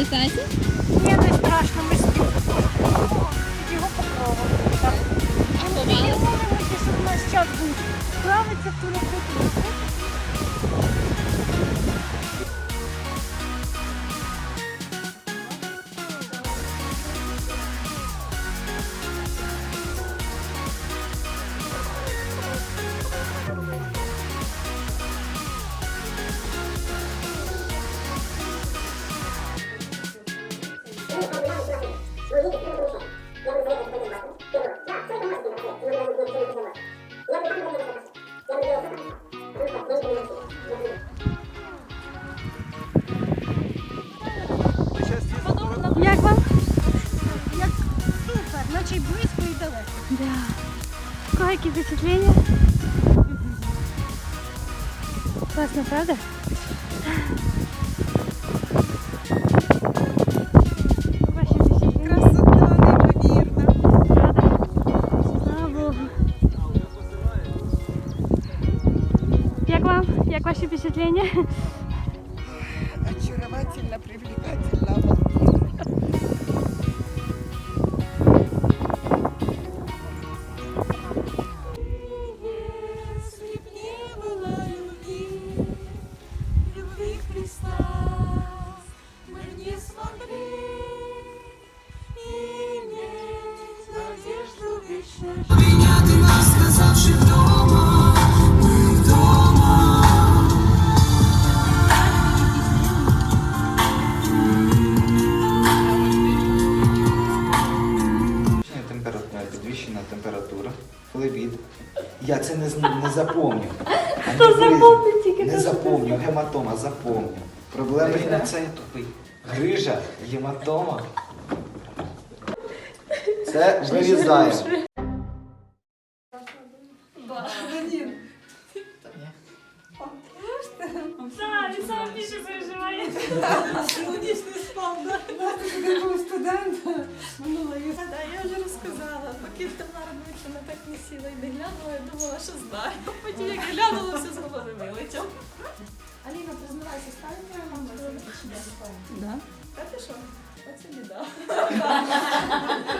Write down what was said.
Реалізації? Ні, не страшно, наче й близько і далеко. Да. Кого які впечатлення? Класно, правда? Ваші впечатлення? Красота неймовірна. Правда? Слава Богу. Як вам? Як ваші впечатлення? Очаровательно, привлекательно, Температура, підвищена температура, флебід. Я це не, не запомню. Хто запомнить тільки Не запомню, гематома, запомню. Проблеми це я тупий. Грижа, гематома. Це вирізаємо. Так, він саме більше переживає. Коли був студент минулої, да, я вже розказала. Поки Тамара Дмитрівна так не сіла і не глянула, я думала, що знаю. Потім як глянула, все з голови вилетіло. Аліна, признавайся, ставить твоя мама? Да. Та ти що? Оце біда.